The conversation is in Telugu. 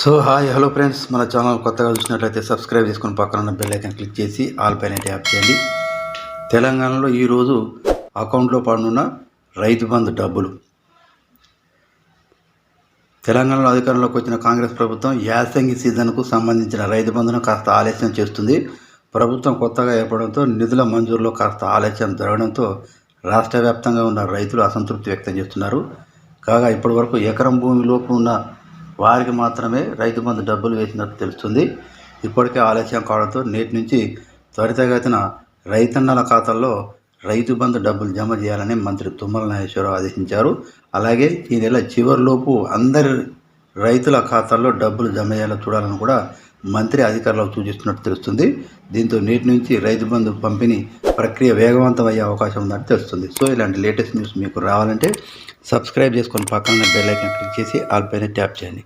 So hi hello friends. మన ఛానల్ కొత్తగా చూసినట్లయితే సబ్స్క్రైబ్ చేసుకుని పక్కన ఉన్న బెల్ ఐకన్ క్లిక్ చేసి ఆల్ పైన ట్యాప్ చేయండి. తెలంగాణలో ఈరోజు అకౌంట్లో పడున్న రైతు బంధు డబ్బులు. తెలంగాణలో అధికారంలోకి వచ్చిన కాంగ్రెస్ ప్రభుత్వం యాసంగి సీజన్కు సంబంధించిన రైతు బంధును కాస్త ఆలస్యం చేస్తుంది. ప్రభుత్వం కొత్తగా ఏర్పడంతో నిధుల మంజూరులో కాస్త ఆలస్యం జరగడంతో రాష్ట్ర వ్యాప్తంగా ఉన్న రైతులు అసంతృప్తి వ్యక్తం చేస్తున్నారు. కాగా ఇప్పటి వరకు ఎకరం భూమిలోపు ఉన్న వారికి మాత్రమే రైతు బంధు డబ్బులు వేసినట్టు తెలుస్తుంది. ఇప్పటికే ఆలస్యం కావడంతో నేటి నుంచి త్వరితగతిన రైతన్నల ఖాతాల్లో రైతు బంధు డబ్బులు జమ చేయాలని మంత్రి తుమ్మల నాగేశ్వరరావు ఆదేశించారు. అలాగే ఈ నెల చివరిలోపు అందరి రైతుల ఖాతాల్లో డబ్బులు జమ అయ్యేలా చూడాలని కూడా మంత్రి అధికారులకు సూచిస్తున్నట్టు తెలుస్తుంది. దీంతో నేటి నుంచి రైతు బంధు పంపిణీ ప్రక్రియ వేగవంతం అయ్యే అవకాశం ఉందని తెలుస్తుంది. సో ఇలాంటి లేటెస్ట్ న్యూస్ మీకు రావాలంటే సబ్స్క్రైబ్ చేసుకొని పక్కన బెల్ ఐకాన్ క్లిక్ చేసి ఆల్ పైన ట్యాప్ చేయండి.